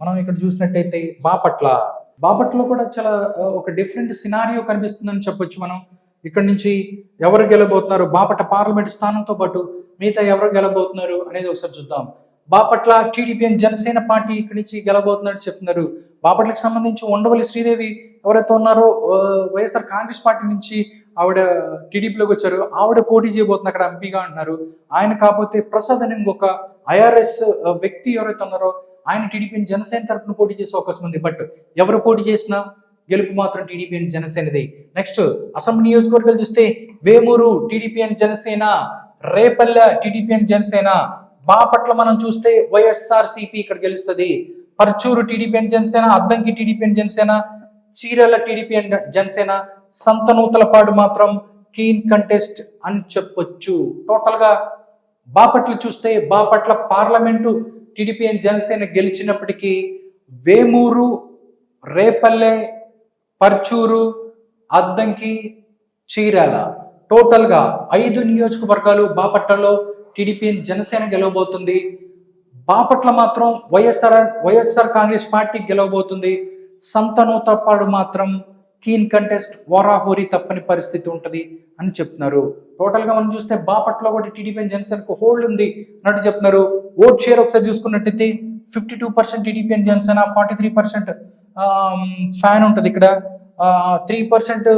మనం ఇక్కడ చూసినట్టయితే బాపట్ల. బాపట్లో కూడా చాలా ఒక డిఫరెంట్ సినారియో కనిపిస్తుందని చెప్పొచ్చు మనం. ఇక్కడ నుంచి ఎవరు గెలబోతున్నారు? బాపట్ల పార్లమెంట్ స్థానంతో పాటు మిగతా ఎవరు గెలబోతున్నారు అనేది ఒకసారి చూద్దాం. Bapatla TDP and Janasena party ఇక్కడి నుంచి గెలబోతున్నట్టు చెప్తున్నారు. బాపట్లకు సంబంధించి ఉండవల్లి శ్రీదేవి ఎవరైతే ఉన్నారో వైఎస్ఆర్ కాంగ్రెస్ పార్టీ నుంచి ఆవిడ టీడీపీలోకి వచ్చారు. ఆవిడ పోటీ చేయబోతుంది అక్కడ ఎంపీగా అంటున్నారు. ఆయన కాకపోతే ప్రసాద్ అని ఇంకొక ఐఆర్ఎస్ వ్యక్తి ఎవరైతే ఉన్నారో ఆయన టీడీపీ జనసేన తరపున పోటీ చేసే అవకాశం ఉంది. బట్ ఎవరు పోటీ చేసినా గెలుపు మాత్రం టీడీపీ అండ్ జనసేనది. నెక్స్ట్ అసెంబ్లీ నియోజకవర్గాలు చూస్తే Vemuru TDP and Janasena Repalle TDP and Janasena Bapatla మనం చూస్తే వైఎస్ఆర్ సిపి ఇక్కడ గెలుస్తుంది. Parchur TDP and Janasena Addanki TDP and Janasena Chirala TDP and Janasena Santhanuthalapadu మాత్రం కీన్ కంటెస్ట్ అని చెప్పొచ్చు. టోటల్గా బాపట్ల చూస్తే Bapatla parliament TDP and Janasena గెలిచినప్పటికీ Vemuru Repalle Parchur Addanki Chirala. టోటల్గా ఐదు నియోజకవర్గాలు బాపట్లలో టీడీపీ అండ్ జనసేన గెలవబోతుంది. బాపట్ల మాత్రం వైఎస్ఆర్ వైఎస్ఆర్ కాంగ్రెస్ పార్టీ గెలవబోతుంది. సంతనూతపాడు మాత్రం కీన్ కంటెస్ట్ ఓరాహోరీ తప్పని పరిస్థితి ఉంటుంది అని చెప్తున్నారు. టోటల్గా మనం చూస్తే బాపట్ల కూడా టీడీపీ అండ్ జనసేనకు హోల్డ్ ఉంది. అన్నట్టు చెప్తున్నారు ఓట్ షేర్ ఒకసారి చూసుకున్నట్టయితే fifty two percent TDP and Janasena forty three percent fan ఉంటుంది ఇక్కడ. త్రీ పర్సెంట్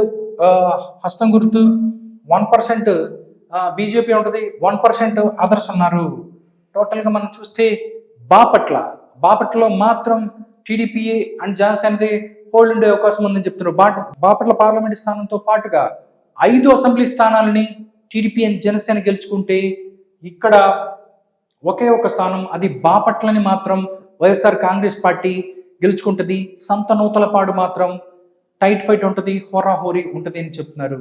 హస్తం గుర్తు వన్ పర్సెంట్ బీజేపీ ఉంటుంది వన్ పర్సెంట్ అదర్స్ ఉన్నారు. టోటల్గా మనం చూస్తే బాపట్ల బాపట్లలో మాత్రం టీడీపీ అండ్ జనసేనది హోల్డ్ ఉండే అవకాశం ఉందని చెప్తున్నారు. బాట్ బాపట్ల పార్లమెంట్ స్థానంతో పాటుగా ఐదు అసెంబ్లీ స్థానాలని టీడీపీ అని జనసేన గెలుచుకుంటే ఇక్కడ ఒకే ఒక స్థానం అది బాపట్లని మాత్రం వైఎస్ఆర్ కాంగ్రెస్ పార్టీ గెలుచుకుంటుంది. సంత నూతలపాడు మాత్రం టైట్ ఫైట్ ఉంటుంది హోరాహోరీ ఉంటుంది అని చెప్తున్నారు.